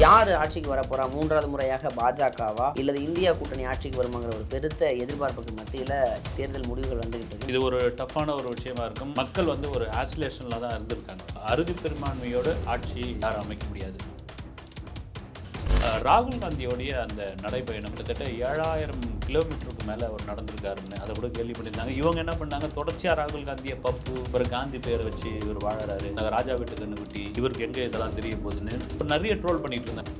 யார் ஆட்சிக்கு வர போறா? மூன்றாவது முறையாக பாஜகவா? இல்லது இந்தியா கூட்டணி ஆட்சிக்கு வருமாங்கிற ஒரு பெருத்த எதிர்பார்ப்புக்கு மத்தியில் தேர்தல் முடிவுகள் வந்துகிட்டு இது ஒரு டஃப்பான ஒரு விஷயமா இருக்கும். மக்கள் வந்து ஒரு ஆசிலேஷனில் தான் இருந்திருக்காங்க. அறுதி பெரும்பான்மையோடு ஆட்சி யாரும் அமைக்க முடியாது. ராகுல் காந்தியோடைய அந்த நடைபயணம் கிட்டத்தட்ட ஏழாயிரம் கிலோமீட்டருக்கு மேலே அவர் நடந்திருக்காருன்னு அதை கூட கேள்வி பண்ணியிருந்தாங்க. இவங்க என்ன பண்ணாங்க? தொடர்ச்சியாக ராகுல் காந்தியை பப்பு இவர் காந்தி பேரை வச்சு இவர் வாழறாரு. நாங்கள் ராஜா வீட்டுக்கு குட்டி இவருக்கு எங்கே இதெல்லாம் தெரிய போகுதுன்னு இப்போ நிறைய ட்ரோல் பண்ணிட்டு இருந்தாங்க.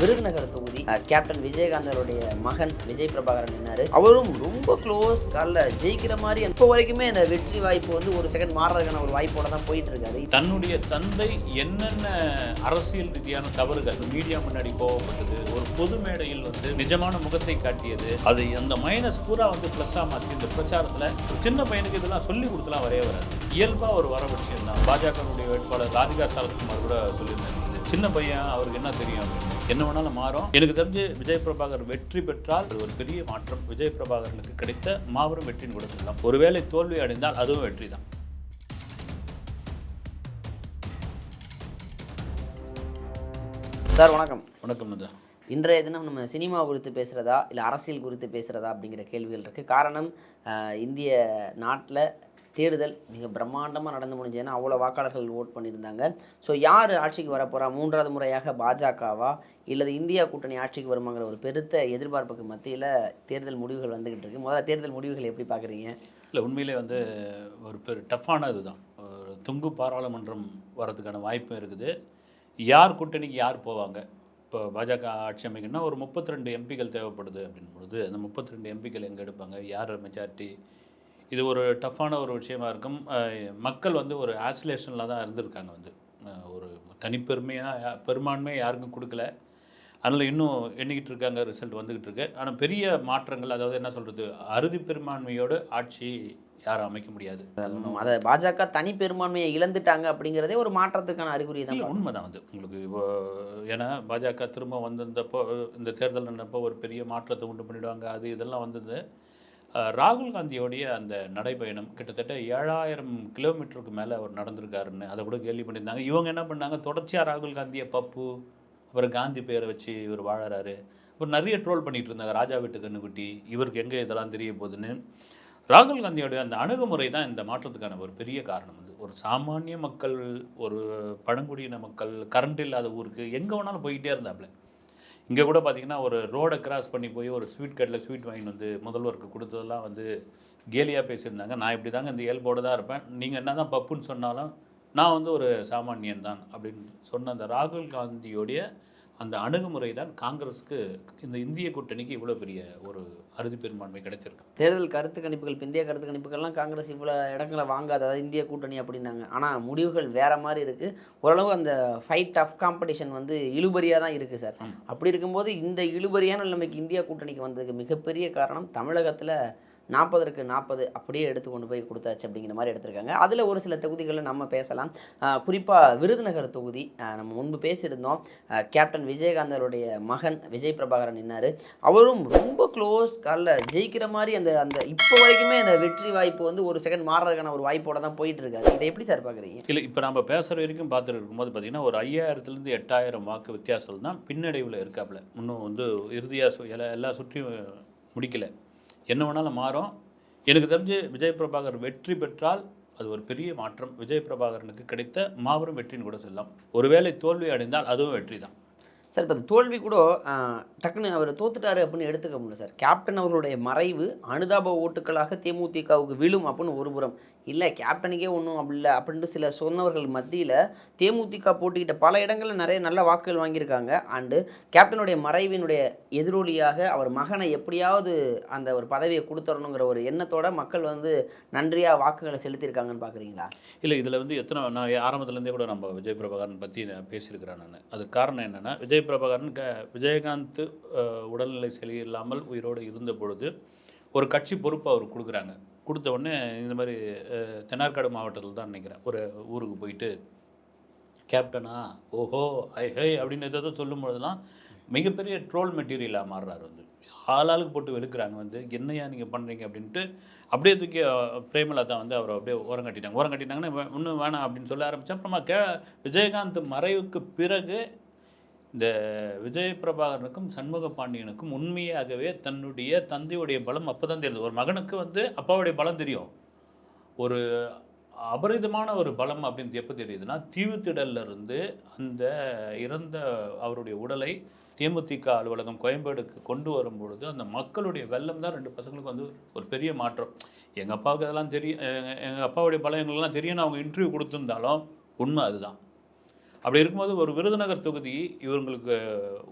விருதுநகர் தொகுதி கேப்டன் விஜயகாந்தருடைய மகன் விஜய் பிரபாகரன் நின்னாரு. அவரும் ரொம்ப க்ளோஸ் காலில் ஜெயிக்கிற மாதிரி இப்போ வரைக்குமே அந்த வெற்றி வாய்ப்பு வந்து ஒரு செகண்ட் மாறுறதுக்கான ஒரு வாய்ப்போட தான் போயிட்டு இருக்காரு தன்னுடைய தந்தை என்னென்ன அரசியல் ரீதியான தவறுகள் மீடியா முன்னாடி கோவப்பட்டது ஒரு பொது மேடையில் வந்து நிஜமான முகத்தை காட்டியது அது அந்த மைனஸ் பூரா வந்து ப்ளஸ்ஸாக மாற்றி இந்த பிரச்சாரத்தில் ஒரு சின்ன பையனுக்கு இதெல்லாம் சொல்லி கொடுக்கலாம் வரவே வராது இயல்பாக ஒரு வர விஷயம் தான் பாஜகனுடைய வேட்பாளர் ராதிகா சரத்குமார் கூட சொல்லியிருந்தாங்க சின்ன பையன் அவருக்கு என்ன தெரியும்? என்ன வேணாலும் மாறும். எனக்கு தெரிஞ்சு விஜய் பிரபாகர் வெற்றி பெற்றால் அது ஒரு பெரிய மாற்றம். விஜய் பிரபாகரனுக்கு கிடைத்த மாபெரும் வெற்றின்னு கூட சொல்லலாம். ஒருவேளை தோல்வி அடைந்தால் அதுவும் வெற்றி தான். சார் வணக்கம். வணக்கம் நந்தா இன்றைய தினம் நம்ம சினிமா குறித்து பேசுகிறதா இல்லை அரசியல் குறித்து பேசுகிறதா அப்படிங்கிற கேள்விகள் இருக்குது காரணம் இந்திய நாட்டில் தேர்தல் மிக பிரம்மாண்டமாக நடந்து முடிஞ்சதுன்னா அவ்வளோ வாக்காளர்கள் ஓட் பண்ணியிருந்தாங்க. ஸோ யார் ஆட்சிக்கு வரப்போகிறா மூன்றாவது முறையாக பாஜகவா? இல்லது இந்தியா கூட்டணி ஆட்சிக்கு வருமாங்கிற ஒரு பெருத்த எதிர்பார்ப்புக்கு மத்தியில் தேர்தல் முடிவுகள் வந்துக்கிட்டு இருக்கு. முதல்ல தேர்தல் முடிவுகள் எப்படி பார்க்குறீங்க? இல்லை உண்மையிலே வந்து ஒரு பெரு டஃப்பான இதுதான். ஒரு துங்கு பாராளுமன்றம் வரதுக்கான வாய்ப்பும் இருக்குது. யார் கூட்டணிக்கு யார் போவாங்க? இப்போ பாஜக ஆட்சி அமைக்கணும்னா ஒரு முப்பத்தி ரெண்டு எம்பிக்கள் தேவைப்படுது அப்படின் பொழுது அந்த முப்பத்தி ரெண்டு எம்பிக்கள் எங்கே எடுப்பாங்க? யார் மெஜாரிட்டி இது ஒரு டஃப்பான ஒரு விஷயமா இருக்கும். மக்கள் வந்து ஒரு ஆசிலேஷனில் தான் இருந்திருக்காங்க வந்து. ஒரு தனிப்பெருமையாக பெரும்பான்மை யாருக்கும் கொடுக்கல. அதனால் இன்னும் எண்ணிக்கிட்டு இருக்காங்க ரிசல்ட் வந்துக்கிட்டு இருக்கு. ஆனால் பெரிய மாற்றங்கள் அதாவது என்ன சொல்கிறது அறுதி பெரும்பான்மையோடு ஆட்சி யாரும் அமைக்க முடியாது. அதை பாஜக தனி பெரும்பான்மையை இழந்துட்டாங்க அப்படிங்கிறதே ஒரு மாற்றத்துக்கான அறிகுறி தான் இல்லை உண்மைதான் வந்து உங்களுக்கு இப்போ ஏன்னா பாஜக திரும்ப வந்திருந்தப்போ இந்த தேர்தல் நடந்தப்போ ஒரு பெரிய மாற்றத்தை உண்டு பண்ணிடுவாங்க அது இதெல்லாம் வந்தது. ராகுல் காந்தியோடைய அந்த நடைப்பயணம் கிட்டத்தட்ட ஏழாயிரம் கிலோமீட்டருக்கு மேலே அவர் நடந்திருக்காருன்னு அதை கூட கேள்வி பண்ணியிருந்தாங்க. இவங்க என்ன பண்ணாங்க? தொடர்ச்சியாக ராகுல் காந்தியை பப்பு அப்புறம் காந்தி பேரை வச்சு இவர் வாழறாரு. அப்புறம் நிறைய ட்ரோல் பண்ணிகிட்டு இருந்தாங்க. ராஜா வீட்டு கண்ணுக்குட்டி இவருக்கு எங்கே இதெல்லாம் தெரிய போகுதுன்னு. ராகுல் காந்தியோடைய அந்த அணுகுமுறை தான் இந்த மாற்றத்துக்கான ஒரு பெரிய காரணம் வந்து. ஒரு சாமானிய மக்கள் ஒரு பழங்குடியின மக்கள் கரண்ட் இல்லாத ஊருக்கு எங்கே வேணாலும் போய்கிட்டே இருந்தாப்புல இங்கே கூட பார்த்தீங்கன்னா ஒரு ரோடை கிராஸ் பண்ணி போய் ஒரு ஸ்வீட் கடையில் ஸ்வீட் வாங்கிட்டு வந்து முதல்வருக்கு கொடுத்ததெல்லாம் வந்து கேலியாக பேசியிருந்தாங்க. நான் இப்படி தாங்க இந்த இயல்போடு தான் இருப்பேன். நீங்கள் என்ன தான் பப்புன்னு சொன்னாலும் நான் வந்து ஒரு சாமானியன் தான் அப்படின்னு சொன்ன அந்த ராகுல் காந்தியோடைய அந்த அணுகுமுறை தான் காங்கிரஸுக்கு இந்த இந்திய கூட்டணிக்கு இவ்வளோ பெரிய ஒரு அறுதி பெரும்பான்மை கிடைச்சிருக்கு. தேர்தல் கருத்து கணிப்புகள் பிந்தைய கருத்து கணிப்புகள்லாம் காங்கிரஸ் இவ்வளோ இடங்களை வாங்காது. அதாவது இந்திய கூட்டணி அப்படின்னாங்க. ஆனால் முடிவுகள் வேற மாதிரி இருக்குது ஓரளவு அந்த ஃபைட் ஆஃப் காம்படிஷன் வந்து இழுபறியாக தான் இருக்குது சார். அப்படி இருக்கும்போது இந்த இழுபறியான நிலைமைக்கு இந்தியா கூட்டணிக்கு வந்ததுக்கு மிகப்பெரிய காரணம் தமிழகத்தில் நாற்பதற்கு நாற்பது அப்படியே எடுத்து கொண்டு போய் கொடுத்தாச்சு அப்படிங்கிற மாதிரி எடுத்திருக்காங்க. அதில் ஒரு சில தொகுதிகளில் நம்ம பேசலாம். குறிப்பாக விருதுநகர் தொகுதி நம்ம முன்பு பேசியிருந்தோம். கேப்டன் விஜயகாந்தருடைய மகன் விஜய் பிரபாகரன் நின்னார். அவரும் ரொம்ப க்ளோஸ் காலில் ஜெயிக்கிற மாதிரி அந்த அந்த இப்போ வரைக்குமே அந்த வெற்றி வாய்ப்பு வந்து ஒரு செகண்ட் மாறுறதுக்கான ஒரு வாய்ப்போட தான் போயிட்டு இருக்காரு இதை எப்படி சார் பார்க்குறீங்க இல்லை இப்போ நம்ம பேசுகிற வரைக்கும் பார்த்துட்டு இருக்கும்போது பார்த்தீங்கன்னா ஒரு ஐயாயிரத்துலேருந்து எட்டாயிரம் வாக்கு வித்தியாசம் தான் பின்னடைவில் இருக்காப்புல. இன்னும் வந்து இறுதியாக எல்லா எல்லா சுற்றியும் முடிக்கலை. என்ன வேணாலும் மாறும். எனக்கு தெரிஞ்சு விஜய் பிரபாகர் வெற்றி பெற்றால் அது ஒரு பெரிய மாற்றம். விஜய் பிரபாகரனுக்கு கிடைத்த மாபெரும் வெற்றின்னு கூட சொல்லலாம். ஒருவேளை தோல்வி அடைந்தால் அதுவும் வெற்றி தான் சார் இப்போ தோல்வி கூட டக்குன்னு அவர் தோத்துட்டாரு அப்படின்னு எடுத்துக்க முடியல சார். கேப்டன் அவர்களுடைய மறைவு அனுதாப ஓட்டுகளாக தேமுதிகவுக்கு விழும் அப்படின்னு ஒரு புறம். இல்லை கேப்டனுக்கே ஒன்றும் அப்படி இல்லை அப்படின்ட்டு சில சொன்னவர்கள் மத்தியில் தேமுதிக போட்டிக்கிட்ட பல இடங்களில் நிறைய நல்ல வாக்குகள் வாங்கியிருக்காங்க. அண்டு கேப்டனுடைய மறைவினுடைய எதிரொலியாக அவர் மகனை எப்படியாவது அந்த ஒரு பதவியை கொடுத்துடணுங்கிற ஒரு எண்ணத்தோட மக்கள் வந்து நன்றியாக வாக்குகளை செலுத்தியிருக்காங்கன்னு பார்க்குறீங்களா இல்லை இதில் வந்து எத்தனை நான் ஆரம்பத்துலேருந்தே கூட நம்ம விஜய் பிரபாகரன் பற்றி நான் பேசியிருக்கிறேன் நான். அது காரணம் என்னென்னா விஜய் பிரபாகரன் க விஜயகாந்த் உடல்நிலை சரியில்லாமல் உயிரோடு இருந்த பொழுது ஒரு கட்சி பொறுப்பு அவர் கொடுக்குறாங்க. கொடுத்த உடனே இந்த மாதிரி தென்னார்காடு மாவட்டத்தில் தான் நினைக்கிறேன். ஒரு ஊருக்கு போயிட்டு கேப்டனா ஓஹோ ஐ ஹை அப்படின்னு ஏதாவது சொல்லும் பொழுதுலாம் மிகப்பெரிய ட்ரோல் மெட்டீரியலாக மாறுறாரு வந்து. ஆளாளுக்கு போட்டு வெளுக்கிறாங்க வந்து. என்னையா நீங்கள் பண்ணுறீங்க அப்படின்ட்டு அப்படியே தூக்கி பிரேமலதா வந்து அவரை அப்படியே ஓரம் கட்டிட்டாங்க. ஓரம் கட்டிட்டாங்கன்னா இன்னும் வேணாம் அப்படின்னு சொல்ல ஆரம்பித்தேன் அப்புறமா கே விஜயகாந்த் மறைவுக்கு பிறகு இந்த விஜய் பிரபாகரனுக்கும் சண்முக பாண்டியனுக்கும் உண்மையாகவே தன்னுடைய தந்தையுடைய பலம் அப்போ தான் தெரியுது ஒரு மகனுக்கு வந்து அப்பாவுடைய பலம் தெரியும். ஒரு அபரிதமான ஒரு பலம் அப்படின்னு எப்போ தெரியுதுன்னா தீவுத்திடலிருந்து அந்த இறந்த அவருடைய உடலை தேமுதிக அலுவலகம் கோயம்பேடுக்கு கொண்டு வரும்பொழுது அந்த மக்களுடைய வெள்ளம் தான் ரெண்டு பசங்களுக்கு வந்து ஒரு பெரிய மாற்றம். எங்கள் அப்பாவுக்கு அதெல்லாம் தெரியும் எங்கள் அப்பாவுடைய பலம் எங்களுக்கெல்லாம் தெரியும்னு அவங்க இன்டர்வியூ கொடுத்துருந்தாலும் உண்மை அதுதான். அப்படி இருக்கும்போது ஒரு விருதுநகர் தொகுதி இவங்களுக்கு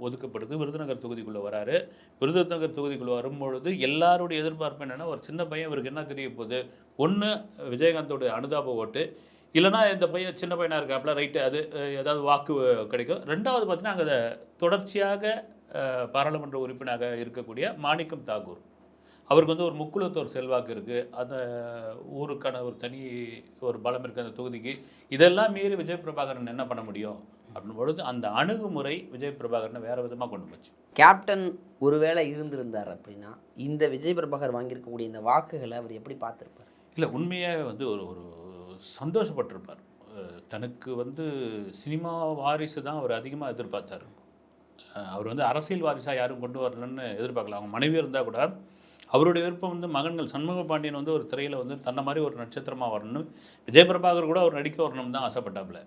ஒதுக்கப்படுது. விருதுநகர் தொகுதிக்குள்ளே வராரு. விருதுநகர் தொகுதிக்குள்ளே வரும்பொழுது எல்லாருடைய எதிர்பார்ப்பு என்னென்னா ஒரு சின்ன பையன் இவருக்கு என்ன தெரிய போகுது? ஒன்று விஜயகாந்தோட அனுதாப ஓட்டு. இல்லைன்னா இந்த பையன் சின்ன பையனாக இருக்காப்புல ரைட்டு அது ஏதாவது வாக்கு கிடைக்கும். ரெண்டாவது பார்த்தீங்கன்னா அங்கே தொடர்ச்சியாக பாராளுமன்ற உறுப்பினராக இருக்கக்கூடிய மாணிக்கம் தாகூர். அவருக்கு வந்து ஒரு முக்குலத்தோர் செல்வாக்கு இருக்குது அந்த ஊருக்கான ஒரு தனி ஒரு பலம் இருக்குது அந்த தொகுதிக்கு. இதெல்லாம் மீறி விஜய் பிரபாகரன் என்ன பண்ண முடியும்? அப்படின் பொழுது அந்த அணுகுமுறை விஜய் பிரபாகரனை வேற விதமாக கொண்டு போச்சு. கேப்டன் ஒருவேளை இருந்திருந்தார் அப்படின்னா இந்த விஜய் பிரபாகர் வாங்கியிருக்கக்கூடிய இந்த வாக்குகளை அவர் எப்படி பார்த்துருப்பார்? இல்லை உண்மையாக வந்து ஒரு ஒரு சந்தோஷப்பட்டிருப்பார். தனக்கு வந்து சினிமா வாரிசு தான் அவர் அதிகமாக எதிர்பார்த்தார். அவர் வந்து அரசியல் வாரிசாக யாரும் கொண்டு வரலன்னு எதிர்பார்க்கல. அவங்க மனைவி இருந்தால் கூட அவருடைய விருப்பம் வந்து மகன்கள் சண்முக பாண்டியன் வந்து ஒரு திரையில் வந்து தன்னை மாதிரி ஒரு நட்சத்திரமாக வரணும். விஜய் பிரபாகர் கூட அவர் நடிக்க வரணும்னு தான் ஆசைப்பட்டாப்புல.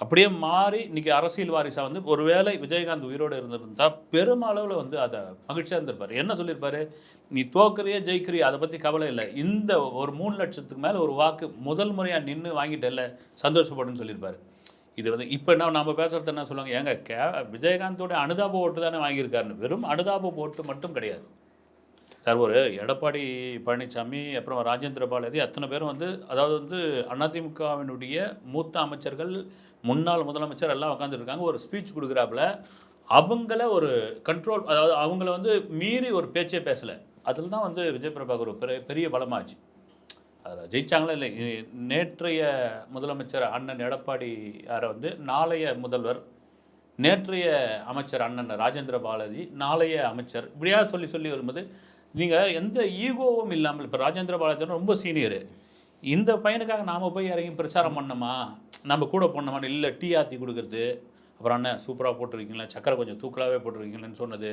அப்படியே மாறி இன்னைக்கு அரசியல் வாரிசா வந்து ஒருவேளை விஜயகாந்த் உயிரோடு இருந்திருந்தா பெருமளவில் வந்து அதை மகிழ்ச்சியாக இருந்திருப்பார். என்ன சொல்லியிருப்பாரு? நீ தோக்குறியே ஜெயிக்கிறியா அதை பற்றி கவலை இல்லை. இந்த ஒரு மூணு லட்சத்துக்கு மேலே ஒரு வாக்கு முதல் முறையாக நின்று வாங்கிட்டல சந்தோஷப்படுன்னு சொல்லியிருப்பார். இது வந்து இப்போ என்ன நம்ம பேசுகிறது என்ன சொல்லுவாங்க? ஏங்க கே விஜயகாந்தோட அனுதாப ஓட்டு தானே வாங்கியிருக்காருன்னு. வெறும் அனுதாப ஓட்டு மட்டும் கிடையாது. சார் ஒரு எடப்பாடி பழனிசாமி அப்புறம் ராஜேந்திர பாலாஜி அத்தனை பேரும் வந்து அதாவது வந்து அதிமுகவினுடைய மூத்த அமைச்சர்கள் முன்னாள் முதலமைச்சர் எல்லாம் உட்காந்துருக்காங்க ஒரு ஸ்பீச் கொடுக்குறாப்புல. அவங்கள ஒரு கண்ட்ரோல் அதாவது அவங்கள வந்து மீறி ஒரு பேச்சே பேசலை. அதில் தான் வந்து விஜய் பிரபாகர் ஒரு பெரிய பெரிய பலமாச்சு. அதில் ஜெயிச்சாங்களா இல்லை நேற்றைய முதலமைச்சர் அண்ணன் எடப்பாடி யாரை வந்து நாளைய முதல்வர் நேற்றைய அமைச்சர் அண்ணன் ராஜேந்திர பாலாஜி நாளைய அமைச்சர் இப்படியா சொல்லி சொல்லி வரும்போது நீங்கள் எந்த ஈகோவும் இல்லாமல் இப்போ ராஜேந்திர பாலாஜன் ரொம்ப சீனியரு. இந்த பையனுக்காக நாம் போய் இறங்கி பிரச்சாரம் பண்ணோமா நம்ம கூட போனோமான்னு இல்லை டீ ஆற்றி கொடுக்குறது. அப்புறம் அண்ணன் சூப்பராக போட்டிருக்கீங்களா சக்கரை கொஞ்சம் தூக்கலாகவே போட்டிருக்கீங்களேன்னு சொன்னது.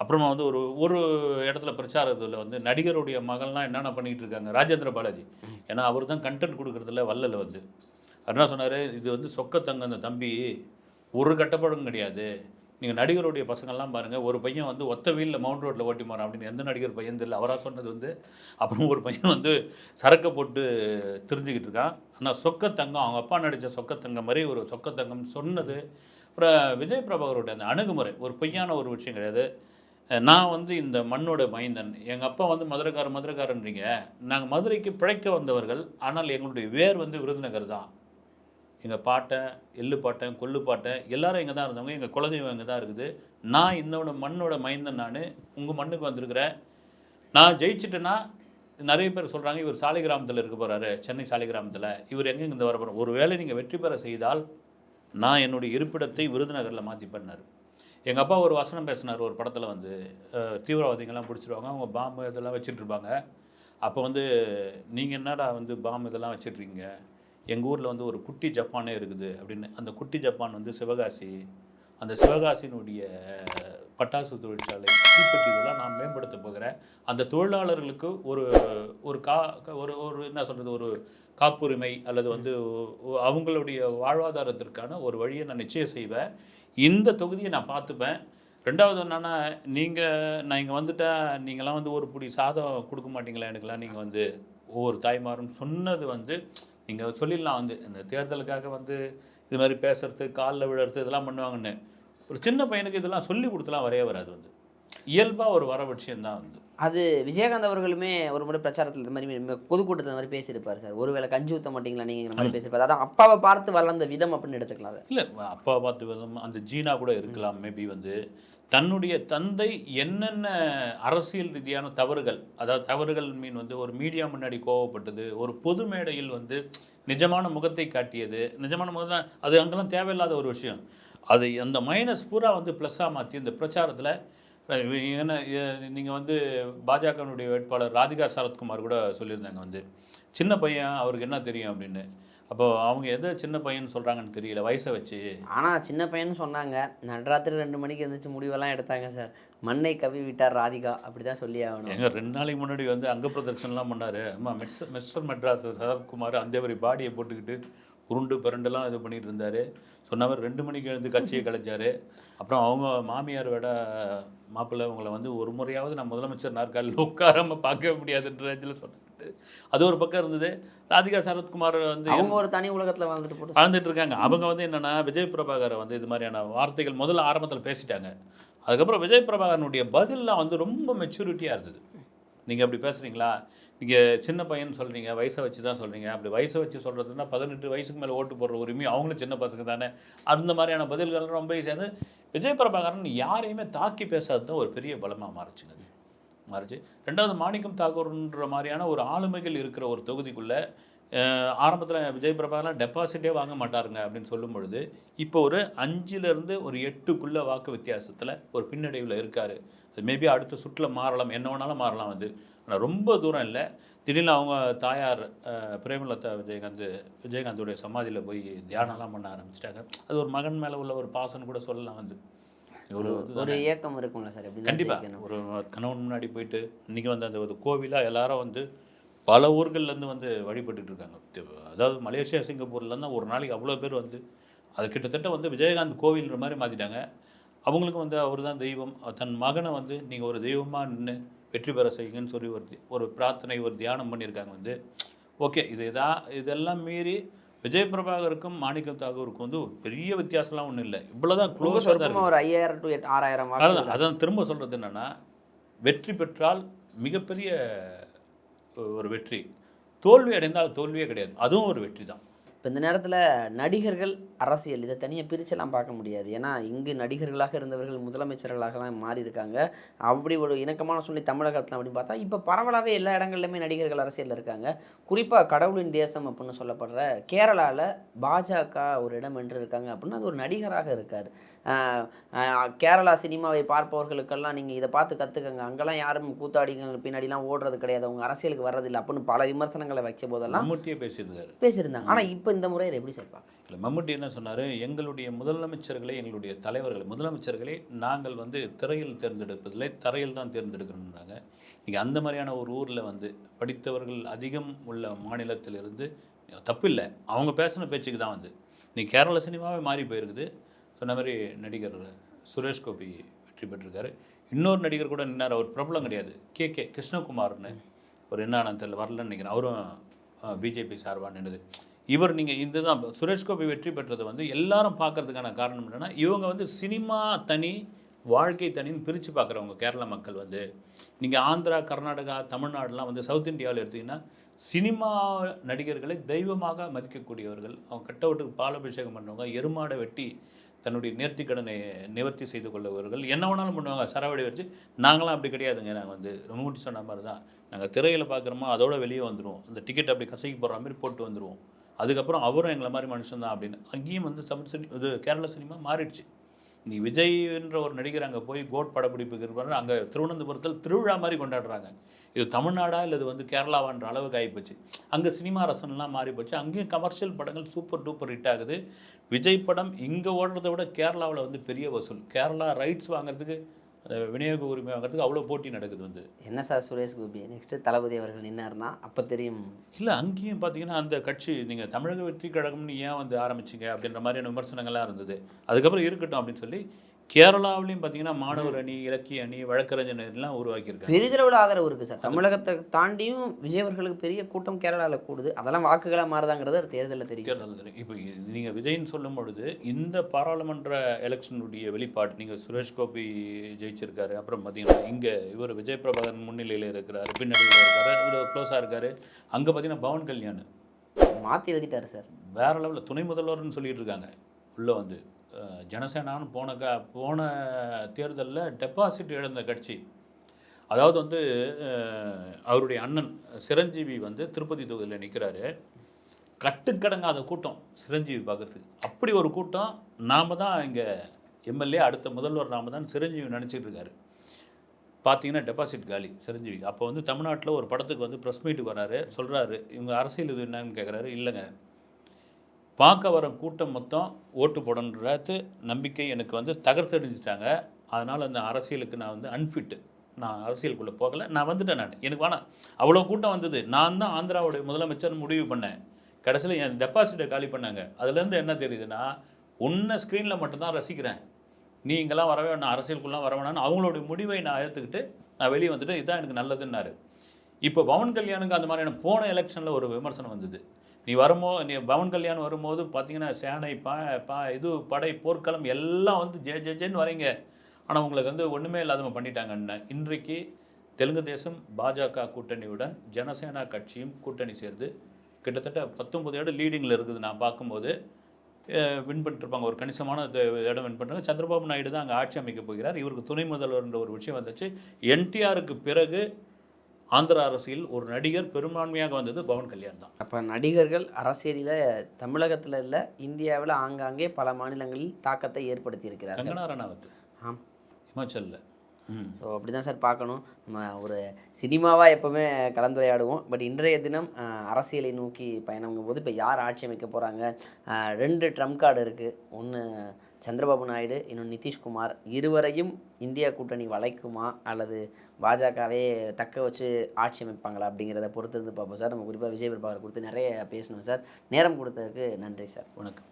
அப்புறமா வந்து ஒரு ஒரு இடத்துல பிரச்சாரத்தில் வந்து நடிகருடைய மகள்லாம் என்னென்ன பண்ணிகிட்டு இருக்காங்க? ராஜேந்திர பாலாஜி. ஏன்னா அவர் தான் கண்டென்ட் கொடுக்குறதுல வல்லல வந்து. அவர் என்ன சொன்னார் இது வந்து சொக்கத்தங்க அந்த தம்பி. ஒரு கட்டப்படம் கிடையாது. நீங்கள் நடிகருடைய பசங்கள்லாம் பாருங்கள் ஒரு பையன் வந்து ஒத்த வீலில் மவுண்ட் ரோட்டில் ஓட்டி போகிறான் அப்படின்னு எந்த நடிகர் பையன் தெரியல. அவராக சொன்னது வந்து அப்புறம் ஒரு பையன் வந்து சரக்கை போட்டு தெரிஞ்சுக்கிட்டு இருக்கான். ஆனால் சொக்கத்தங்கம் அவங்க அப்பா நடித்த சொக்கத்தங்கம் மாதிரி ஒரு சொக்கத்தங்கம் சொன்னது. அப்புறம் விஜய் பிரபாகருடைய அந்த அணுகுமுறை ஒரு பொய்யான ஒரு விஷயம் கிடையாது. நான் வந்து இந்த மண்ணோட மைந்தன். எங்கள் அப்பா வந்து மதுரைக்காரன் மதுரைக்காரன்றீங்க நாங்கள் மதுரைக்கு பிழைக்க வந்தவர்கள் ஆனால் எங்களுடைய வேர் வந்து விருதுநகர் தான். எங்கள் பாட்டன் எள்ளு பாட்டன் கொள்ளு பாட்டன் எல்லாரும் இங்கே தான் இருந்தவங்க. எங்கள் குலதெய்வம் இங்கே தான் இருக்குது. நான் இன்னோட மண்ணோட மைந்தன் நான். உங்கள் மண்ணுக்கு வந்திருக்கிறேன் நான் ஜெயிச்சிட்டேன்னா நிறைய பேர் சொல்கிறாங்க இவர் சாலை கிராமத்தில் இருக்க போகிறாரு சென்னை சாலை கிராமத்தில் இவர் எங்கே இங்கே வர போகிறார் ஒருவேளை நீங்கள் வெற்றி பெற செய்தால் நான் என்னுடைய இருப்பிடத்தை விருதுநகரில் மாற்றி பண்ணார். எங்கள் அப்பா ஒரு வசனம் பேசினார் ஒரு படத்தில் வந்து. தீவிரவாதிகள்லாம் பிடிச்சிருவாங்க அவங்க பாம்பு இதெல்லாம் வச்சுட்ருப்பாங்க அப்போ வந்து நீங்கள் என்னடா வந்து பாம்பு இதெல்லாம் வச்சிட்றீங்க எங்கள் ஊரில் வந்து ஒரு குட்டி ஜப்பானே இருக்குது அப்படின்னு. அந்த குட்டி ஜப்பான் வந்து சிவகாசி. அந்த சிவகாசியினுடைய பட்டாசு தொழிற்சாலை தீப்பெட்டி இதெல்லாம் நான் மேம்படுத்த போகிறேன். அந்த தொழிலாளர்களுக்கு ஒரு ஒரு கா ஒரு ஒரு என்ன சொல்கிறது ஒரு காப்புரிமை அல்லது வந்து அவங்களுடைய வாழ்வாதாரத்திற்கான ஒரு வழியை நான் நிச்சயம் செய்வேன். இந்த தொகுதியை நான் பார்த்துப்பேன். ரெண்டாவது என்னென்னா நீங்கள் நான் இங்கே வந்துட்டேன். நீங்களாம் வந்து ஒரு புடி சாதம் கொடுக்க மாட்டீங்களா எனக்குலாம் நீங்கள் வந்து ஒவ்வொரு தாய்மாரும் சொன்னது வந்து நீங்கள் சொல்லிடலாம் வந்து இந்த தேர்தலுக்காக வந்து இது மாதிரி பேசுறது காலில் விழுறது இதெல்லாம் பண்ணுவாங்கன்னு. ஒரு சின்ன பையனுக்கு இதெல்லாம் சொல்லி கொடுத்துலாம் வரைய வராது வந்து. இயல்பாக ஒரு வர விஷயம்தான் வந்து. அது விஜயகாந்த் அவர்களுமே ஒரு முறை பிரச்சாரத்தில் இந்த மாதிரி பொதுக்கூட்டத்தில் மாதிரி பேசியிருப்பார் சார். ஒருவேளை கஞ்சி ஊற்ற மாட்டீங்களா நீங்கள் மாதிரி பேசியிருப்பாரு. அதான் அப்பாவை பார்த்து வளர்ந்த விதம் அப்படின்னு எடுத்துக்கலாம் இல்லை அப்பா பார்த்து விதம் அந்த ஜீனா கூட இருக்கலாம் மேபி வந்து. தன்னுடைய தந்தை என்னென்ன அரசியல் ரீதியான தவறுகள் அதாவது தவறுகள் மீன் வந்து ஒரு மீடியா முன்னாடி கோவப்பட்டது ஒரு பொது மேடையில் வந்து நிஜமான முகத்தை காட்டியது நிஜமான முகம் அது அங்கெல்லாம் தேவையில்லாத ஒரு விஷயம். அது அந்த மைனஸ் பூரா வந்து ப்ளஸ்ஸாக மாற்றி இந்த பிரச்சாரத்தில் ஏன்னா நீங்கள் வந்து பாஜகனுடைய வேட்பாளர் ராதிகா சரத்குமார் கூட சொல்லியிருந்தாங்க வந்து சின்ன பையன் அவருக்கு என்ன தெரியும்? அப்படின்னு. அப்போ அவங்க எதை சின்ன பையன் சொல்கிறாங்கன்னு தெரியல வயசை வச்சு. ஆனால் சின்ன பையன்னு சொன்னாங்க நடுராத்திரி ரெண்டு மணிக்கு எழுந்திரிச்சு முடிவெல்லாம் எடுத்தாங்க சார். மண்ணை கவி விட்டார் ராதிகா அப்படி தான் சொல்லி ஆகணும். எங்க ரெண்டு நாளைக்கு முன்னாடி வந்து அங்க பிரதர்ஷன்லாம் பண்ணாரு. அம்மா மிஸ்டர் மிஸ்டர் மெட்ராஸ் சரத்குமார் அந்த மாதிரி பாடியை போட்டுக்கிட்டு உருண்டு பிறண்டெல்லாம் இது பண்ணிட்டு இருந்தாரு. சொன்னவர் ரெண்டு மணிக்கு எழுந்து கட்சியை கலைச்சாரு. அப்புறம் அவங்க மாமியார் விட மாப்பிள்ளை உங்களை வந்து ஒரு முறையாவது நான் முதலமைச்சர் நாற்காலில் உட்காராம பார்க்கவே முடியாதுன்ற இதில் சொன்னாரு அது ஒரு பக்கம் இருந்தது. ராதிகா சரத்குமார் வந்து அவங்க ஒரு தனி உலகத்தில் வாழ்ந்துட்டு போட்டு வாழ்ந்துட்டு இருக்காங்க. அவங்க வந்து என்னன்னா விஜய் பிரபாகரை வந்து இது மாதிரியான வார்த்தைகள் முதல்ல ஆரம்பத்தில் பேசிட்டாங்க. அதுக்கப்புறம் விஜய் பிரபாகரனுடைய பதில்லாம் வந்து ரொம்ப மெச்சூரிட்டியாக இருந்தது. நீங்கள் அப்படி பேசுகிறீங்களா நீங்கள் சின்ன பையன் சொல்கிறீங்க வயசை வச்சு தான் சொல்கிறீங்க அப்படி வயசை வச்சு சொல்கிறதுனா பதினெட்டு வயசுக்கு மேலே ஓட்டு போடுற உரிமை அவங்களும் சின்ன பசங்க தானே. அந்த மாதிரியான பதில்கள் ரொம்ப சேர்ந்து விஜய் பிரபாகரன் யாரையுமே தாக்கி பேசாதது தான் ஒரு பெரிய பலமாக மாறுச்சுங்க. மாறுச்சு. ரெண்டாவது மாணிக்கம் தாக்கூர்ன்ற மாதிரியான ஒரு ஆளுமைகள் இருக்கிற ஒரு தொகுதிக்குள்ளே ஆரம்பத்தில் விஜய் பிரபாகரன் டெபாசிட்டே வாங்க மாட்டாருங்க அப்படின்னு சொல்லும் பொழுது இப்போ ஒரு அஞ்சுலேருந்து ஒரு எட்டுக்குள்ள வாக்கு வித்தியாசத்தில் ஒரு பின்னடைவில் இருக்கார். அது மேபி அடுத்த சுற்றில் மாறலாம் என்ன வேணாலும் மாறலாம் வந்து ஆனால் ரொம்ப தூரம் இல்லை. திடீர்னு அவங்க தாயார் பிரேமலதா விஜயகாந்த் விஜயகாந்தோடைய சமாதியில் போய் தியானம்லாம் பண்ண ஆரம்பிச்சிட்டாங்க. அது ஒரு மகன் மேலே உள்ள ஒரு பாசன்னு கூட சொல்லலாம் வந்து ஒரு இயக்கம் இருக்கும்ல சார் எப்படி கண்டிப்பா. ஒரு கணவன் முன்னாடி போயிட்டு இன்னைக்கு வந்து அந்த ஒரு கோவிலா எல்லாரும் வந்து பல ஊர்கள்லேருந்து வந்து வழிபட்டுட்டு இருக்காங்க. அதாவது மலேசியா சிங்கப்பூர்லேருந்து ஒரு நாளைக்கு அவ்வளோ பேர் வந்து அது கிட்டத்தட்ட வந்து விஜயகாந்த் கோவில்ன்ற மாதிரி மாற்றிட்டாங்க அவங்களுக்கும் வந்து அவர் தான் தெய்வம். தன் மகனை வந்து நீங்கள் ஒரு தெய்வமாக நின்று வெற்றி பெற செய்யுங்கன்னு சொல்லி ஒரு ஒரு பிரார்த்தனை ஒரு தியானம் பண்ணியிருக்காங்க வந்து. ஓகே இது இதா இதெல்லாம் மீறி விஜய் பிரபாகருக்கும் மாணிக்கம் தாகூருக்கும் வந்து பெரிய வித்தியாசம்லாம் ஒன்றும் இல்லை. இவ்வளோதான் தான் சொற்பமாக ஒரு ஐயாயிரம் டு எட் ஆறாயிரம் அதான் அதான் திரும்ப சொல்கிறது என்னன்னா வெற்றி பெற்றால் மிகப்பெரிய ஒரு வெற்றி. தோல்வி அடைந்தால் தோல்வியே கிடையாது. அதுவும் ஒரு வெற்றி தான் இப்போ இந்த நேரத்தில் நடிகர்கள் அரசியல் இதை தனியாக பிரிச்செல்லாம் பார்க்க முடியாது. ஏன்னா இங்கு நடிகர்களாக இருந்தவர்கள் முதலமைச்சர்களாகலாம் மாறி இருக்காங்க அப்படி ஒரு இணக்கமான சூழ்நிலை தமிழகத்தில் அப்படின்னு பார்த்தா இப்போ பரவலாகவே எல்லா இடங்கள்லையுமே நடிகர்கள் அரசியலில் இருக்காங்க. குறிப்பாக கடவுளின் தேசம் அப்படின்னு சொல்லப்படுற கேரளாவில் பாஜக ஒரு இடம் என்று இருக்காங்க அப்படின்னா அது ஒரு நடிகராக இருக்கார். கேரளா சினிமாவை பார்ப்பவர்களுக்கெல்லாம் நீங்கள் இதை பார்த்து கற்றுக்கங்க அங்கெல்லாம் யாரும் கூத்தாடிகள் பின்னாடிலாம் ஓடுறது கிடையாது. அவங்க அரசியலுக்கு வர்றதில்லை அப்படின்னு பல விமர்சனங்களை வச்ச போதெல்லாம் பேசியிருந்தாங்க. ஆனால் இப்போ இந்த முறை இதை எப்படி சேர்ப்பாங்க இல்லை மம்முட்டி என்ன சொன்னார்? எங்களுடைய முதலமைச்சர்களை எங்களுடைய தலைவர்களை. முதலமைச்சர்களை நாங்கள் வந்து திரையில் தேர்ந்தெடுப்பதில்லை தரையில் தான் தேர்ந்தெடுக்கணுன்றாங்க இங்கே அந்த மாதிரியான ஒரு ஊரில் வந்து படித்தவர்கள் அதிகம் உள்ள மாநிலத்திலிருந்து தப்பில்லை. அவங்க பேசின பேச்சுக்கு தான் வந்து. நீ கேரள சினிமாவே மாறி போயிருக்குது. சொன்ன மாதிரி நடிகர் சுரேஷ் கோபி வெற்றி பெற்றிருக்காரு. இன்னொரு நடிகர் கூட நின்னார். அவர் பிரபலம் கிடையாது. கே. கே. கிருஷ்ணகுமார்னு. ஒரு என்ன தெரியல வரலன்னு நினைக்கிறேன். அவரும் பிஜேபி சார்பாக நின்றுது இவர் நீங்கள் இந்த சுரேஷ் சுரேஷ்கோபி வெற்றி பெற்றது வந்து எல்லாரும் பார்க்கறதுக்கான காரணம் என்னென்னா இவங்க வந்து சினிமா தனி வாழ்க்கை தனின்னு பிரித்து பார்க்குறவங்க கேரள மக்கள் வந்து. நீங்கள் ஆந்திரா கர்நாடகா தமிழ்நாடுலாம் வந்து சவுத் இந்தியாவில் எடுத்திங்கன்னா சினிமா நடிகர்களை தெய்வமாக மதிக்கக்கூடியவர்கள் அவங்க கட்டவுட்டுக்கு பாலபிஷேகம் பண்ணுவாங்க எருமாடை வெட்டி தன்னுடைய நேர்த்திக்கடனை நிவர்த்தி செய்து கொள்ளவர்கள் என்ன வேணாலும் பண்ணுவாங்க சரவடி வச்சு. நாங்களாம் அப்படி கிடையாதுங்க நாங்கள் வந்து ரொம்ப சொன்ன மாதிரி தான். நாங்கள் திரையில் பார்க்குறோமோ அதோட வெளியே வந்துடுவோம் அந்த டிக்கெட் அப்படி கசக்கி போடுற மாதிரி போட்டு வந்துடுவோம் அதுக்கப்புறம் அவரும் எங்களை மாதிரி மனுஷன் தான் அப்படின்னு. அங்கேயும் வந்து தமிழ் சினி இது கேரள சினிமா மாறிடுச்சு. நீ விஜய்ன்ற ஒரு நடிகர் அங்கே போய் கோட் படப்பிடிப்புக்கு இருப்பாரு. அங்கே திருவனந்தபுரத்தில் திருவிழா மாதிரி கொண்டாடுறாங்க. இது தமிழ்நாடா இல்லை இது வந்து கேரளாவான்ற அளவுக்கு ஆகிப்போச்சு அங்கே சினிமா ரசனெலாம் மாறி போச்சு அங்கேயும் கமர்ஷியல் படங்கள் சூப்பர் டூப்பர் ஹிட் ஆகுது. விஜய் படம் இங்கே ஓடுறத விட கேரளாவில் வந்து பெரிய வசூல். கேரளா ரைட்ஸ் வாங்குறதுக்கு விநியோக உரிமை வாங்குறதுக்கு அவ்வளோ போட்டி நடக்குது வந்து. என்ன சார் சுரேஷ் கோபி? நெக்ஸ்ட் தளபதி அவர்கள் நின்னார்னா அப்போ தெரியும். இல்லை அங்கேயும் பார்த்தீங்கன்னா அந்த கட்சி நீங்கள் தமிழக வெற்றி கழகம்னு ஏன் வந்து ஆரம்பிச்சீங்க அப்படின்ற மாதிரியான விமர்சனங்கள்லாம் இருந்தது. அதுக்கப்புறம் இருக்கட்டும் அப்படின்னு சொல்லி கேரளாவிலையும் பார்த்தீங்கன்னா மாணவர் அணி இலக்கிய அணி வழக்கறிஞர் அணிலாம் உருவாக்கியிருக்காங்க. பெரிதளவில் ஆதரவு இருக்குது சார். தமிழகத்தை தாண்டியும் விஜய் அவர்களுக்கு பெரிய கூட்டம் கேரளாவில் கூடுது. அதெல்லாம் வாக்குகளாக மாறுதாங்கிறது தேர்தலில் தெரியும். தேர்தல் தெரியும். இப்போ நீங்கள் விஜய்ன்னு சொல்லும் பொழுது இந்த பாராளுமன்ற எலெக்ஷனுடைய வெளிப்பாடு நீங்கள் சுரேஷ் கோபி ஜெயிச்சிருக்காரு அப்புறம் பார்த்தீங்கன்னா இங்கே இவர் விஜய் பிரபாகரன் முன்னிலையில் இருக்கிறாரு பின்னணியில் இருக்காரு இவர் க்ளோஸாக இருக்காரு. அங்கே பார்த்தீங்கன்னா பவன் கல்யாண். மாற்றி எழுதிட்டாரு சார். வேற லெவலில் துணை முதல்வர்னு சொல்லிட்டு இருக்காங்க. உள்ளே வந்து. ஜனசேனான்னு போன க போன தேர்தலில் டெபாசிட் இழந்த கட்சி. அதாவது வந்து அவருடைய அண்ணன் சிரஞ்சீவி வந்து திருப்பதி தொகுதியில் நிற்கிறாரு கட்டுக்கடங்காத கூட்டம் சிரஞ்சீவி பார்க்குறதுக்கு அப்படி ஒரு கூட்டம் நாம தான் இங்கே எம்எல்ஏ அடுத்த முதல்வர் நாம தான் சிரஞ்சீவி நினச்சிட்டு இருக்காரு. பார்த்தீங்கன்னா டெபாசிட் காலி சிரஞ்சீவி அப்போ வந்து தமிழ்நாட்டில் ஒரு படத்துக்கு வந்து ப்ரெஸ் மீட்டுக்கு வராரு. சொல்கிறாரு இவங்க அரசியல் இது என்னன்னு கேட்குறாரு இல்லைங்க. பார்க்க வர கூட்டம் மொத்தம் ஓட்டு போடணுன்றது நம்பிக்கை எனக்கு வந்து தகர்த்தெறிஞ்சிட்டாங்க அதனால் அந்த அரசியலுக்கு நான் வந்து அன்ஃபிட்டு நான் அரசியலுக்குள்ளே போகலை. நான் வந்துட்டேன் நான். எனக்கு வேணாம். அவ்வளோ கூட்டம் வந்தது. நான் தான் ஆந்திராவுடைய முதலமைச்சர் முடிவு பண்ணேன். கடைசியில் என் டெபாசிட்டை காலி பண்ணாங்க. அதுலேருந்து என்ன தெரியுதுன்னா உன்னை ஸ்க்ரீனில் மட்டும்தான் ரசிக்கிறேன். நீ இங்கெல்லாம் வரவே வேணாம். அரசியலுக்குள்ளே வர வேணாம்னு அவங்களுடைய முடிவை நான் ஏற்றுக்கிட்டு நான் வெளியே வந்துட்டு இதுதான் எனக்கு நல்லதுன்னாரு. இப்போ பவன் கல்யாணுக்கு அந்த மாதிரியான போன எலெக்ஷனில் ஒரு விமர்சனம் வந்தது. நீ வரும்போது நீ பவன் கல்யாண் வரும்போது பார்த்தீங்கன்னா சேனை பா பா இது படை போர்க்களம் எல்லாம் வந்து ஜே ஜே ஜேன்னு வரீங்க ஆனால் உங்களுக்கு வந்து ஒன்றுமே இல்லாதவங்க பண்ணிட்டாங்கன்னு. இன்றைக்கு தெலுங்கு தேசம் பாஜக கூட்டணியுடன் ஜனசேனா கட்சியும் கூட்டணி சேர்ந்து கிட்டத்தட்ட பத்தொம்பது இடம் லீடிங்கில் இருக்குது நான் பார்க்கும்போது. வின் பண்ணிட்டுருப்பாங்க. ஒரு கணிசமான இடம் வின் பண்ணுறாங்க சந்திரபாபு நாயுடு தான் அங்கே ஆட்சி அமைக்க போகிறார். இவருக்கு துணை முதல்வர்ன்ற ஒரு விஷயம் வந்துச்சு. என்டிஆருக்கு பிறகு ஆந்திர அரசியல் ஒரு நடிகர் பெரும்பான்மையாக வந்தது பவன் கல்யாண் தான். அப்போ நடிகர்கள் அரசியலில் தமிழகத்தில் இல்லை இந்தியாவில் ஆங்காங்கே பல மாநிலங்களில் தாக்கத்தை ஏற்படுத்தி இருக்கிறார்கள் கங்கனா ரணாவத். ஆம். ஹிமாச்சலில் ம். ஸோ அப்படி தான் சார் பார்க்கணும். நம்ம ஒரு சினிமாவாக எப்போவுமே கலந்துரையாடுவோம். பட் இன்றைய தினம் அரசியலை நோக்கி பயணங்கும் போது இப்போ யார் ஆட்சி அமைக்க போகிறாங்க ரெண்டு ட்ரம் கார்டு இருக்குது ஒன்று சந்திரபாபு நாயுடு இன்னும் நிதிஷ்குமார் இருவரையும் இந்தியா கூட்டணி வளைக்குமா? அல்லது பாஜகவே தக்க வச்சு ஆட்சி அமைப்பாங்களா அப்படிங்கிறத பொறுத்து இருந்து பார்ப்போம் சார். நம்ம குறிப்பாக விஜய் பிரபாகர் கொடுத்து நிறைய பேசணும் சார். நேரம் கொடுத்ததுக்கு நன்றி சார். வணக்கம்.